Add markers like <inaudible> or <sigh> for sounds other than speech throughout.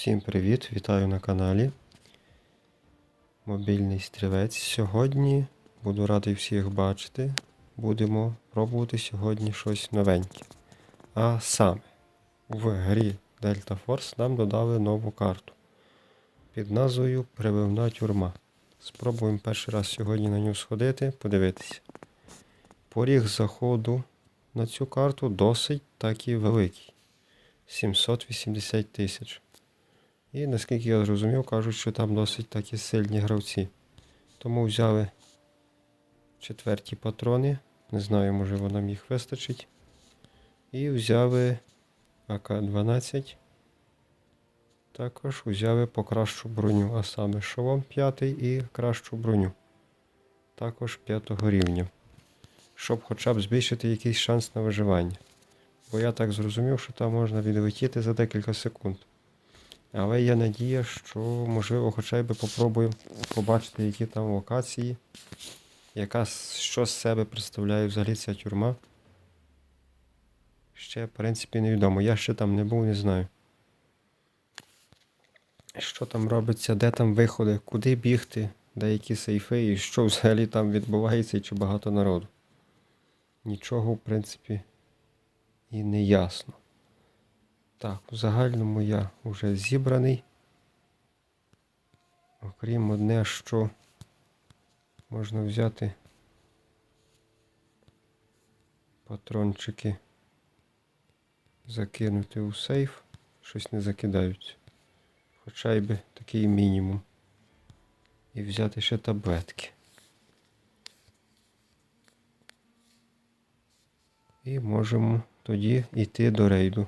Всім привіт! Вітаю на каналі. Мобільний стрілець. Сьогодні буду радий всіх бачити. Будемо пробувати сьогодні щось новеньке. А саме, в грі Delta Force нам додали нову карту під назвою Прививна тюрма. Спробуємо перший раз сьогодні на нього сходити, подивитися. Поріг заходу на цю карту досить таки великий. 780 тисяч. І наскільки я зрозумів, кажуть, що там досить такі сильні гравці. Тому взяли четверті патрони. Не знаю, можливо, нам їх вистачить. І взяли АК-12. Також взяли покращу броню, а саме шолом 5 і кращу броню. Також 5 рівня. Щоб хоча б збільшити якийсь шанс на виживання. Бо я так зрозумів, що там можна відлетіти за декілька секунд. Але є надія, що можливо хоча б попробуємо побачити, які там локації, яка що з себе представляє взагалі ця тюрма. Ще, в принципі, невідомо. Я ще там не був, не знаю. Що там робиться, де там виходи, куди бігти, де які сейфи і що взагалі там відбувається і чи багато народу. Нічого, в принципі, і не ясно. Так, в загальному я вже зібраний. Окрім одне, що можна взяти патрончики, закинути у сейф, щось не закидаються. Хоча й би такий мінімум. І взяти ще таблетки. І можемо тоді йти до рейду.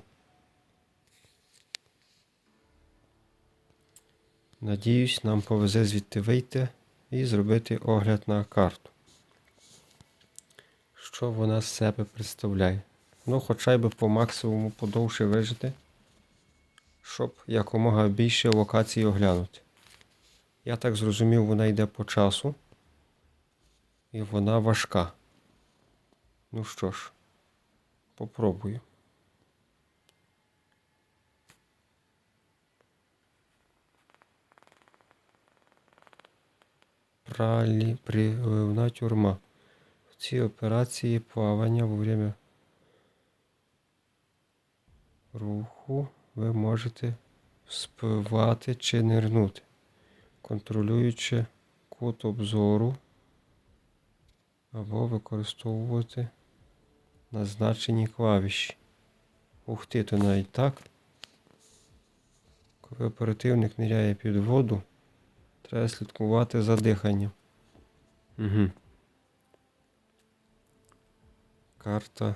Надіюсь, нам повезе звідти вийти і зробити огляд на карту. Що вона з себе представляє? Ну, хоча б по максимуму подовше вижити, щоб якомога більше локацій оглянути. Я так зрозумів, вона йде по часу. І вона важка. Ну що ж, попробую. Пралі, приливна тюрма. В цій операції плавання во время руху ви можете спливати чи нирнути, контролюючи кут обзору або використовувати назначені клавіші. Ух ти, то навіть так. Коли оперативник ниряє під воду, Треба слідкувати за диханням. Угу. Карта.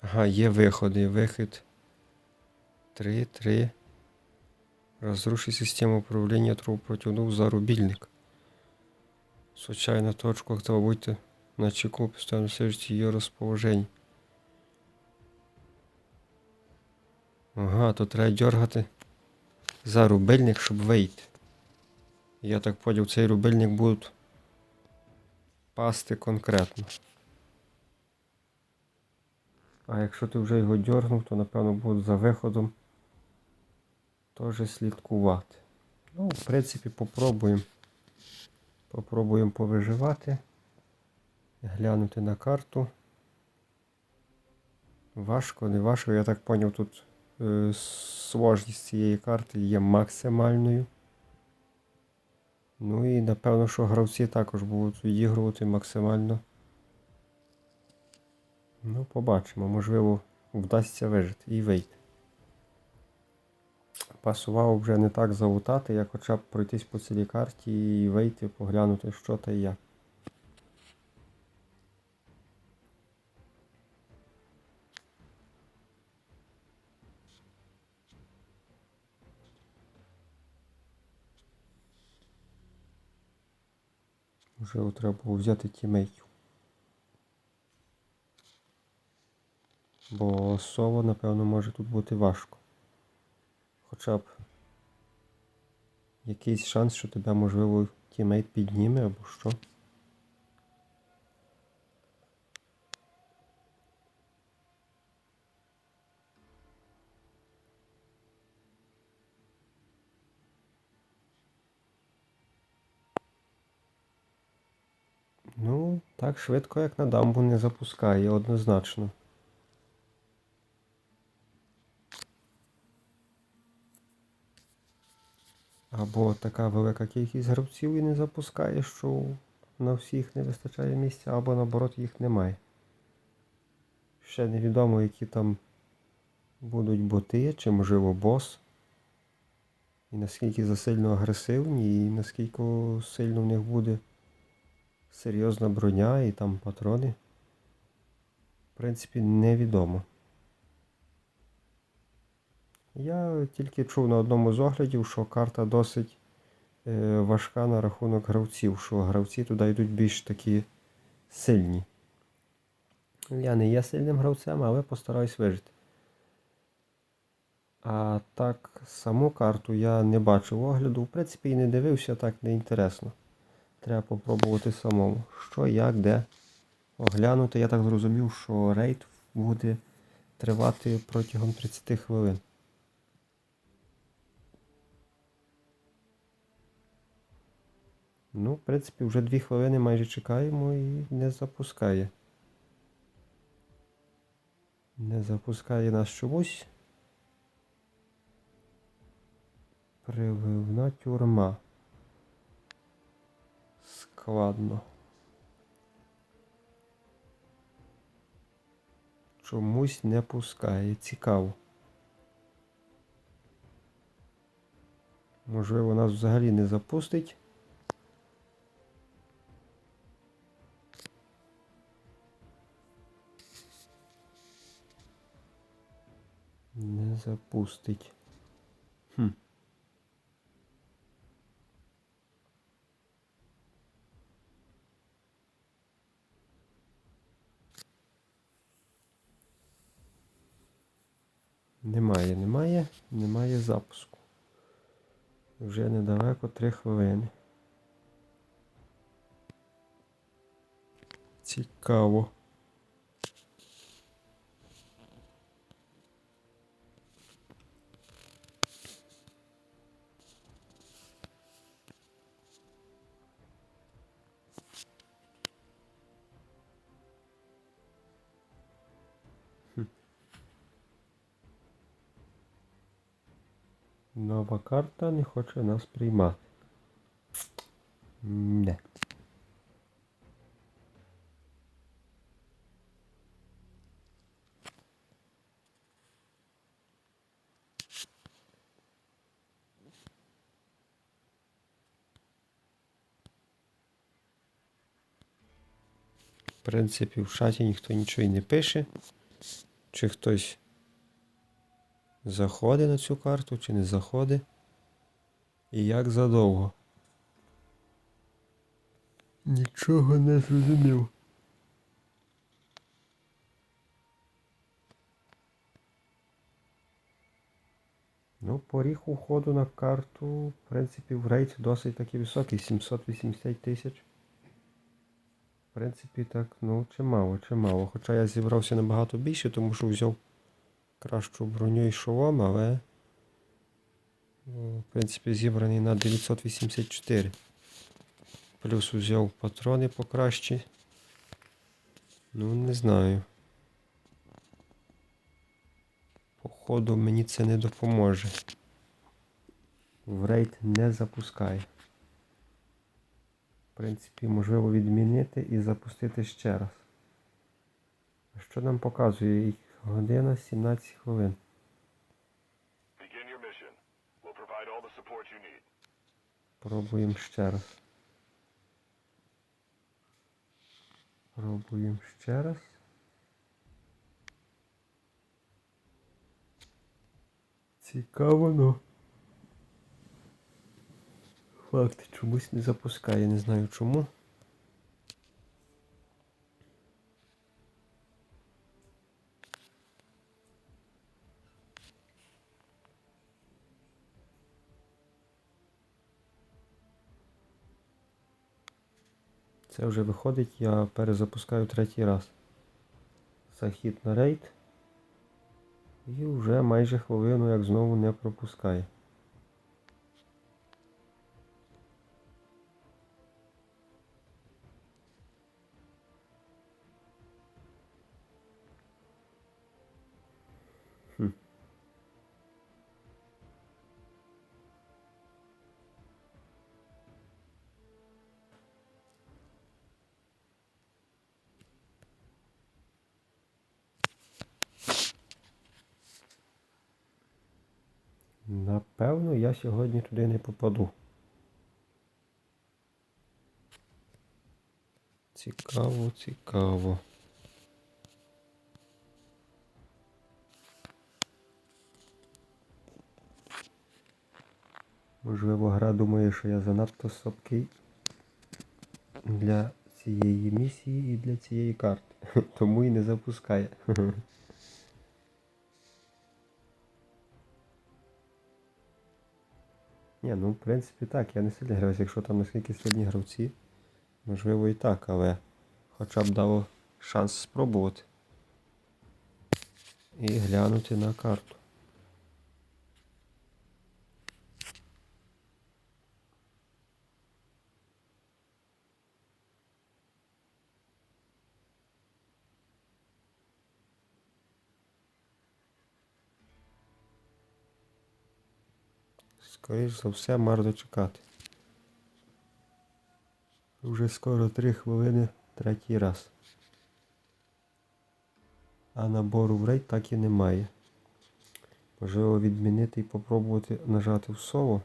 Ага, є виходи. Вихід 3, 3. Разрушить систему управления трубопротивного за рубильник. Случайно точку активуйте на чеку, постоянно слежите ее расположение. Ага, тут треба дергати за рубильник, щоб вийти. Я так поняв, цей рубильник будуть пасти конкретно. А якщо ти вже його дьорнув, то напевно будуть за виходом теж слідкувати. Ну, в принципі, попробуємо. Попробуємо повиживати, глянути на карту. Важко, не важко, я так поняв, тут е, сложність цієї карти є максимальною. Ну і напевно, що гравці також будуть відігрувати максимально. Ну, побачимо, можливо, вдасться вижити і вийти. Пасувало вже не так залутати, як хоча б пройтись по цілій карті і вийти, поглянути, що та і як. Можливо, треба було взяти тімейтів. Бо соло, напевно, може тут бути важко. Хоча б якийсь шанс, що тебе, можливо, тімейт підніме або що. Ну, так швидко, як на дамбу не запускає, однозначно. Або така велика кількість гравців і не запускає, що на всіх не вистачає місця, або наоборот їх немає. Ще невідомо, які там будуть боти, чи можливо бос. І наскільки засильно агресивні, і наскільки сильно в них буде серйозна броня і там патрони. В принципі, невідомо. Я тільки чув на одному з оглядів, що карта досить е, важка на рахунок гравців, що гравці туди йдуть більш такі сильні. Я не є сильним гравцем, але постараюсь вижити. А так, саму карту я не бачив огляду. В принципі, і не дивився, так не інтересно. Треба попробувати самому. Що, як, де. Оглянути, я так зрозумів, що рейд буде тривати протягом 30 хвилин. Ну, в принципі, вже 2 хвилини майже чекаємо і не запускає. Не запускає нас чомусь. Прививна тюрма. Складно. Чомусь не пускає. Цікаво. Можливо, нас взагалі не запустить. Не запустить. Хм. Немає, немає, немає запуску. Вже недалеко 3 хвилини. Цікаво. Нова карта не хоче нас приймати. Не. В принципі, в чаті ніхто нічого і не пише. Чи хтось заходить на цю карту, чи не заходить. І як задовго. Нічого не зрозумів. Ну, поріг уходу на карту, в принципі, в рейд досить таки високий, 780 тисяч. В принципі, так, ну, чимало, чимало. Хоча я зібрався набагато більше, тому що взяв кращу броню і шолом, але ну, в принципі зібраний на 984. Плюс взяв патрони покращі. Ну, не знаю. Походу мені це не допоможе. В рейд не запускає. В принципі, можливо відмінити і запустити ще раз. Що нам показує? Година 17 хвилин. Пробуємо ще раз. Пробуємо ще раз. Цікаво, ну. Факт чомусь не запускає, не знаю чому. Це вже виходить, я перезапускаю третій раз. Захід на рейд. І вже майже хвилину як знову не пропускає. Напевно, я сьогодні туди не попаду. Цікаво, цікаво. Можливо, гра думає, що я занадто слабкий для цієї місії і для цієї карти. <laughs> Тому і не запускає. <laughs> Ні, ну в принципі так, я не сильний гравець, якщо там наскільки сильні гравці, можливо і так, але хоча б дало шанс спробувати. І глянути на карту. Скоріш за все, марно чекати. Вже скоро три хвилини третій раз. А набору в рейд так і немає. Можливо відмінити і попробувати нажати в соло.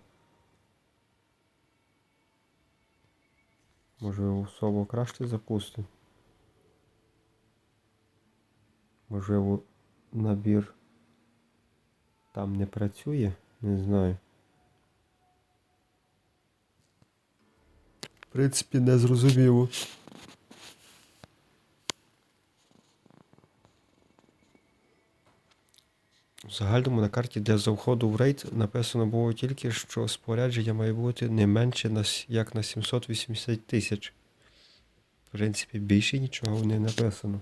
Можливо в соло краще запустимо. Можливо набір там не працює, не знаю. Принципі, не зрозуміло. В загальному на карті для завходу в рейд написано було тільки, що спорядження має бути не менше як на 780 тисяч. В принципі, більше нічого не написано.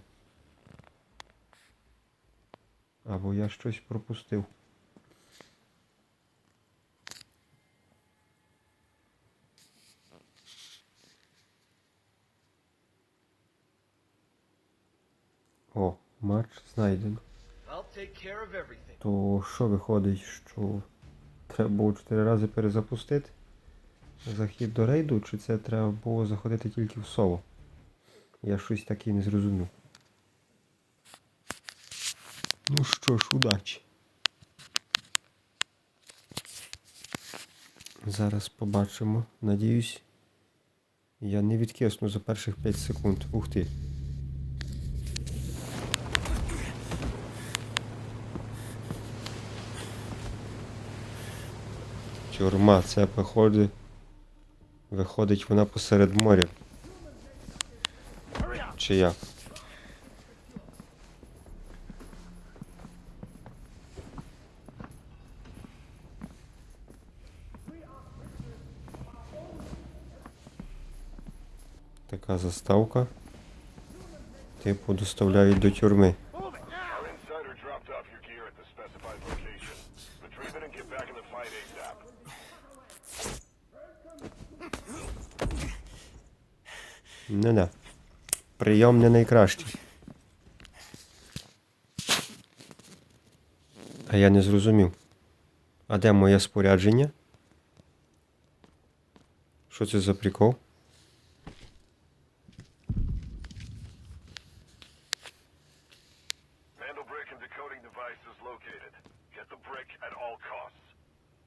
Або я щось пропустив. О, матч знайдено. Everything. То що виходить, що треба було 4 рази перезапустити захід до рейду, чи це треба було заходити тільки в соло? Я щось таке не зрозумів. Ну що ж, удачі. Зараз побачимо. Надіюсь, я не відкисну за перших 5 секунд. Ух ти. Тюрма, це походить. Виходить вона посеред моря. Чи як? Така заставка. Типу доставляють до тюрми. Ну да. Прийом не найкращий. А я не зрозумів. А де моє спорядження? Що це за прикол?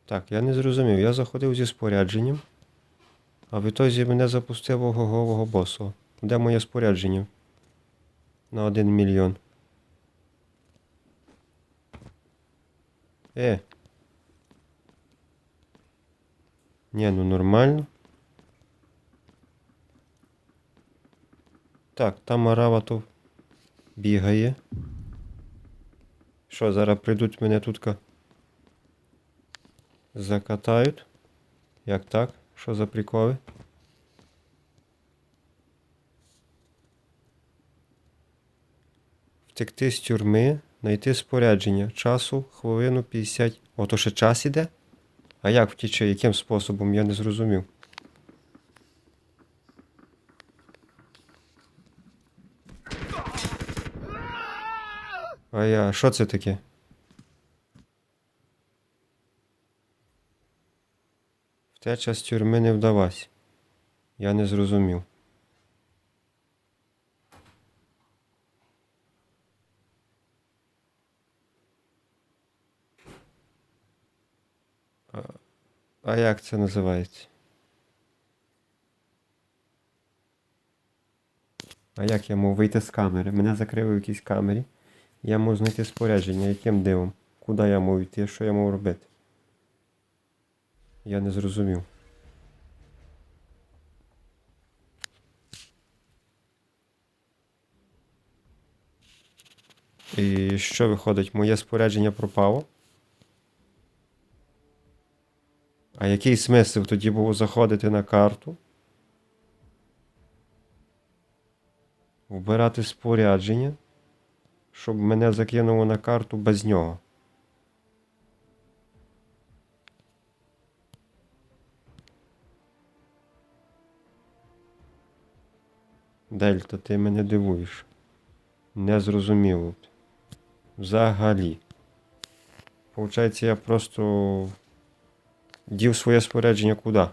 Так, я не зрозумів. Я заходив зі спорядженням, а в ітозі мене запустило гогового босу. Де моє спорядження? На один мільйон. Е. Ні, ну нормально. Так, там арава то бігає. Що, зараз прийдуть мене тут закатають? Як так? Що за приколи? Втекти з тюрми, знайти спорядження. Часу хвилину 50. О, то ще час іде? А як втіче? Яким способом? Я не зрозумів. А я, що це таке? Втеча з тюрми не вдалась. Я не зрозумів. А, як це називається? А як я можу вийти з камери? Мене закрили в якійсь камері. Я можу знайти спорядження, яким дивом? Куди я можу йти? Що я можу робити? Я не зрозумів. І що виходить? Моє спорядження пропало? А який смисл тоді було заходити на карту? Вбирати спорядження, щоб мене закинуло на карту без нього. Дельта, ти мене дивуєш. Не зрозуміло. Взагалі. Получається, я просто дів своє спорядження куди?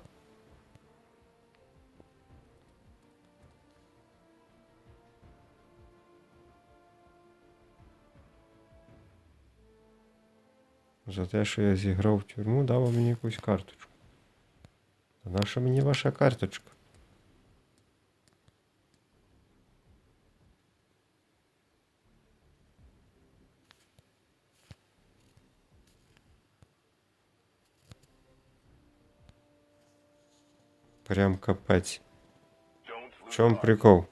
За те, що я зіграв в тюрму, дав мені якусь карточку. Та наша мені ваша карточка? Прям капець. В чому прикол?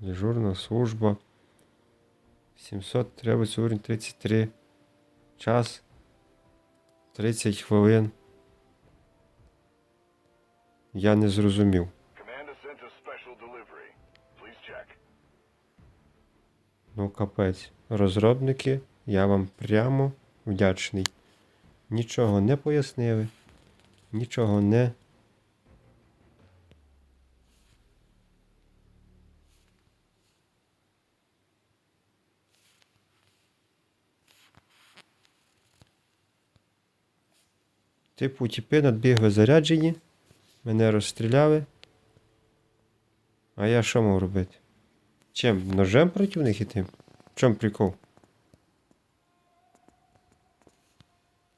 Дежурна служба. 700 треба сьогодні 33. Час. 30 хвилин. Я не зрозумів. Ну, капець. Розробники, я вам прямо вдячний. Нічого не пояснили. Нічого не. Типу, тіпи надбігли заряджені, мене розстріляли. А я що мав робити? Чим? Ножем проти них іти? В чому прикол?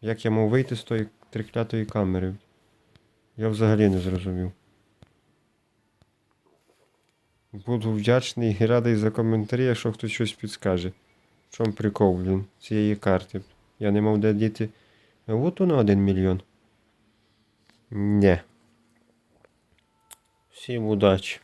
Як я мав вийти з тої триклятої камери? Я взагалі не зрозумів. Буду вдячний і радий за коментарі, якщо хтось щось підскаже. В чому прикол, блін, цієї карти? Я не мав де діти луту на 1 мільйон. Не. Всім удачі.